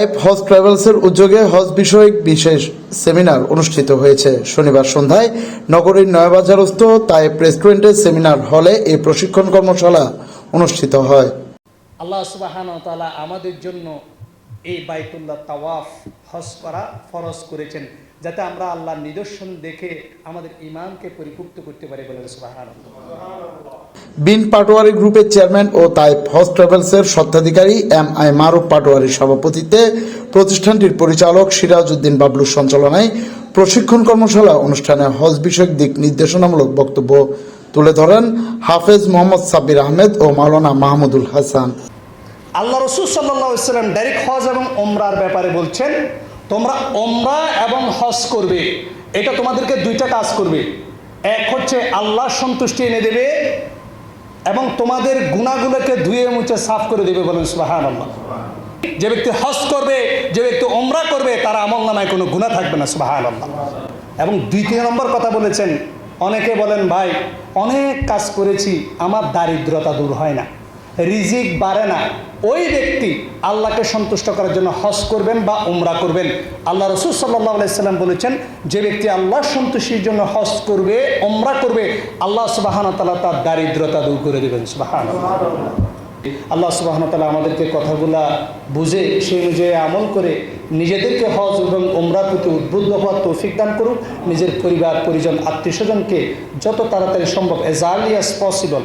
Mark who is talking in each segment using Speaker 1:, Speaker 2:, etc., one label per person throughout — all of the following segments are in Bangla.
Speaker 1: লাইফ হজ ট্রাভেলসের উদ্যোগে হজ বিষয়ক বিশেষ সেমিনার অনুষ্ঠিত হয়েছে শনিবার সন্ধ্যায় নগরীর নয়াবাজারস্থ তাই রেস্টুরেন্টের সেমিনার হলে এই প্রশিক্ষণ কর্মশালা অনুষ্ঠিত হয়
Speaker 2: আল্লাহ সুবাহান তালা আমাদের জন্য এই বাইতুল্লাহ তাওয়াফ হজ করা ফরজ করেছেন যাতে আমরা আল্লাহর নিদর্শন দেখে আমাদের ইমানকে পরিপুক্ত করতে পারি বলে সুবাহান
Speaker 1: বিন পাটোয়ারি গ্রুপের চেয়ারম্যান ও তাইপ হজ ট্রাভেলসের স্বত্বাধিকারী এম আই মারুফ পাটোয়ারির সভাপতিত্বে প্রতিষ্ঠানটির পরিচালক সিরাজ উদ্দিন বাবলুর সঞ্চালনায় প্রশিক্ষণ কর্মশালা অনুষ্ঠানে হজ বিষয়ক দিক নির্দেশনামূলক বক্তব্য তুলে ধরেন হাফেজ মোহাম্মদ সাব্বির আহমেদ ও মাওলানা মাহমুদুল হাসান
Speaker 3: আল্লাহ রসুল সাল্লাহ ইসলাম ডাইরেক্ট হজ এবং ওমরার ব্যাপারে বলছেন তোমরা ওমরা এবং হজ করবে এটা তোমাদেরকে দুইটা কাজ করবে এক হচ্ছে আল্লাহ সন্তুষ্টি এনে দেবে এবং তোমাদের গুণাগুলোকে ধুয়ে মুছে সাফ করে দেবে বলেন সুহান আল্লাহ যে ব্যক্তি হস করবে যে ব্যক্তি ওমরা করবে তার আমল নামায় কোনো গুণা থাকবে না সুহান আল্লাহ এবং দ্বিতীয় নম্বর কথা বলেছেন অনেকে বলেন ভাই অনেক কাজ করেছি আমার দারিদ্রতা দূর হয় না রিজিক বাড়ে না ওই ব্যক্তি আল্লাহকে সন্তুষ্ট করার জন্য হজ করবেন বা উমরা করবেন আল্লাহ রসুল সাল্লাহ আলাইসাল্লাম বলেছেন যে ব্যক্তি আল্লাহ সন্তুষ্টির জন্য হজ করবে উমরা করবে আল্লাহ সুবাহানা তালা তার দারিদ্রতা দূর করে দেবেন সুবাহান আল্লাহ সুবাহন তালা আমাদেরকে কথাগুলা বুঝে সেই অনুযায়ী আমল করে নিজেদেরকে হজ এবং ওমরা প্রতি উদ্বুদ্ধ হওয়ার তৌফিক দান করুক নিজের পরিবার পরিজন আত্মীয় স্বজনকে যত তাড়াতাড়ি সম্ভব এজ আর্লি অ্যাজ পসিবল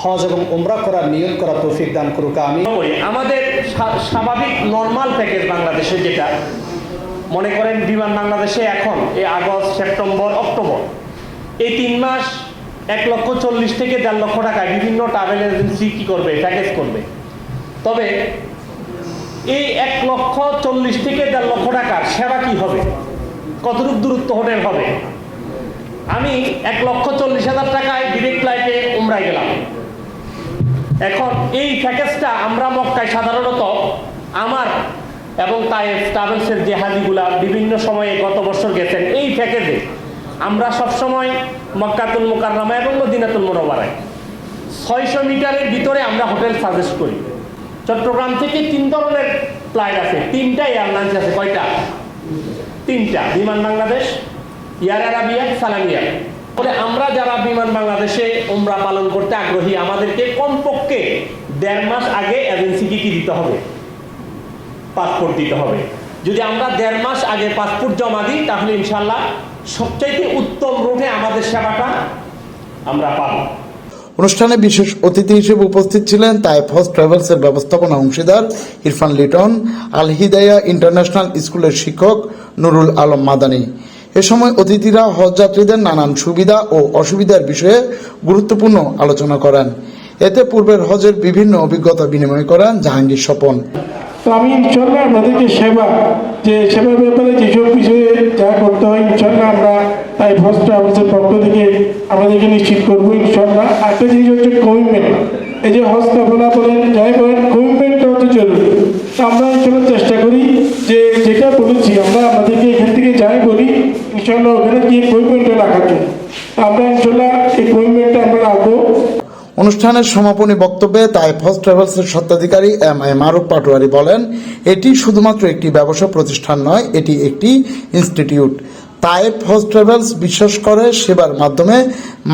Speaker 3: হজ এবং উমরা করার নিয়োগ করা তৌফিক দান করুক আমি
Speaker 2: আমাদের স্বাভাবিক নর্মাল প্যাকেজ বাংলাদেশে যেটা মনে করেন বিমান বাংলাদেশে এখন এই আগস্ট সেপ্টেম্বর অক্টোবর এই তিন মাস এক লক্ষ চল্লিশ থেকে দেড় লক্ষ টাকায় বিভিন্ন ট্রাভেল এজেন্সি কী করবে প্যাকেজ করবে তবে এই এক লক্ষ চল্লিশ থেকে দেড় লক্ষ টাকার সেবা কি হবে কতটুকু দূরত্ব হোটেল হবে আমি এক লক্ষ চল্লিশ হাজার টাকায় ডিরেক্ট ফ্লাইটে উমরায় গেলাম এখন এই প্যাকেজটা আমরা মক্কায় সাধারণত আমার এবং তায়েফ ট্রাভেলসের যে হাজিগুলা বিভিন্ন সময়ে গত বছর গেছেন এই প্যাকেজে আমরা সবসময় মক্কাতুল মোকারনামা এবং মদিনাতুল মোরবারায় ছয়শো মিটারের ভিতরে আমরা হোটেল সাজেস্ট করি চট্টগ্রাম থেকে তিন ধরনের ফ্লাইট আছে তিনটা এয়ারলাইন্স আছে কয়টা তিনটা বিমান বাংলাদেশ এয়ার আরাবিয়া সালামিয়া বলে আমরা যারা বিমান বাংলাদেশে উমরা পালন করতে আগ্রহী আমাদেরকে কমপক্ষে দেড় মাস আগে এজেন্সিকে কি দিতে হবে পাসপোর্ট দিতে হবে যদি আমরা দেড় মাস আগে পাসপোর্ট জমা দিই তাহলে ইনশাল্লাহ সবচাইতে উত্তম রুটে আমাদের সেবাটা আমরা পাব
Speaker 1: অনুষ্ঠানে বিশেষ অতিথি হিসেবে উপস্থিত ছিলেন তাইফ ট্রাভেলস ট্রাভেলসের ব্যবস্থাপনা অংশীদার ইরফান লিটন আল হিদায়া ইন্টারন্যাশনাল স্কুলের শিক্ষক নুরুল আলম মাদানী এ সময় অতিথিরা হজযাত্রীদের নানান সুবিধা ও অসুবিধার বিষয়ে গুরুত্বপূর্ণ আলোচনা করেন এতে পূর্বের হজের বিভিন্ন অভিজ্ঞতা বিনিময় করেন জাহাঙ্গীর স্বপন
Speaker 4: তো আমি ইনশাল্লাহ আপনাদেরকে সেবা যে সেবা ব্যাপারে যেসব বিষয়ে যা করতে হয় ইনশাল্লাহ আমরা তাই ফার্স্ট আমাদের পক্ষ থেকে আমাদেরকে নিশ্চিত করবো ইনশাল্লাহ একটা জিনিস হচ্ছে কমিটমেন্ট এই যে হস্তাপনা বলেন যাই অনুষ্ঠানের
Speaker 1: সমাপনী বক্তব্যে তাই ফার্স্ট ট্রাভেলসের স্বত্বাধিকারী এম এ মারুফ পাটোয়ারি বলেন এটি শুধুমাত্র একটি ব্যবসা প্রতিষ্ঠান নয় এটি একটি ইনস্টিটিউট তাই হোস ট্রাভেলস বিশ্বাস করে সেবার মাধ্যমে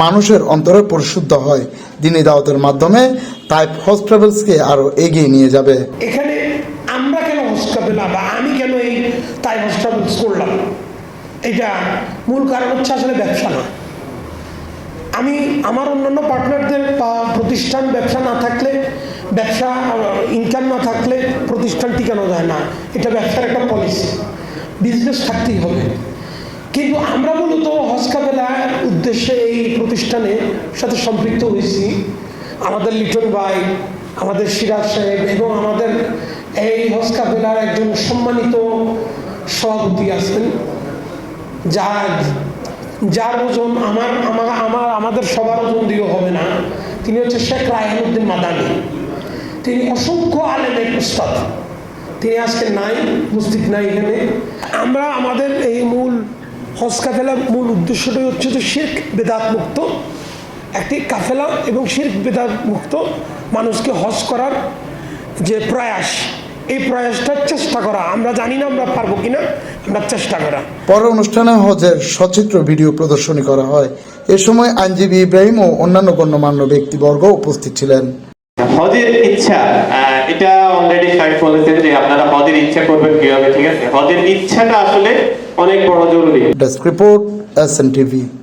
Speaker 1: মানুষের অন্তরে পরিশুদ্ধ হয় দিনী দাওয়াতের মাধ্যমে তায়েব হোস ট্রাভেলসকে আরও এগিয়ে নিয়ে যাবে
Speaker 5: এটা মূল কারণ হচ্ছে আসলে ব্যবসা না আমি আমার অন্যান্য পার্টনারদের বা প্রতিষ্ঠান ব্যবসা না থাকলে ব্যবসা ইনকাম না থাকলে প্রতিষ্ঠান টিকানো যায় না এটা ব্যবসার একটা পলিসি বিজনেস থাকতেই হবে কিন্তু আমরা মূলত হসকাবেলার উদ্দেশ্যে এই প্রতিষ্ঠানের সাথে সম্পৃক্ত হয়েছি আমাদের লিটন ভাই আমাদের সিরাজ সাহেব এবং আমাদের এই বেলার একজন সম্মানিত সভাপতি আছেন যার ওজন আমার আমার আমার আমাদের সবার ওজন দিয়ে হবে না তিনি হচ্ছে শেখ রায়হানুদ্দিন মাদানি তিনি অসংখ্য আলেমের উস্তাদ তিনি আজকে নাই উপস্থিত নাই এখানে আমরা আমাদের এই মূল হজ কাফেলার মূল উদ্দেশ্যটাই হচ্ছে যে শেখ বেদাত মুক্ত একটি কাফেলা এবং শেখ বেদাত মুক্ত মানুষকে হজ করার যে প্রয়াস এই প্রয়াসটার চেষ্টা করা আমরা জানি না আমরা পারবো কিনা
Speaker 1: পরে অনুষ্ঠানে হজের সচিত্র ভিডিও প্রদর্শনী করা হয় এ সময় আইনজীবী ইব্রাহিম ও অন্যান্য গণ্যমান্য ব্যক্তিবর্গ উপস্থিত ছিলেন
Speaker 6: হজের ইচ্ছা এটা অলরেডি সাহেব বলেছেন যে আপনারা হজের ইচ্ছা করবেন কিভাবে ঠিক আছে হজের ইচ্ছাটা আসলে অনেক বড় জরুরি
Speaker 1: desk report S N TV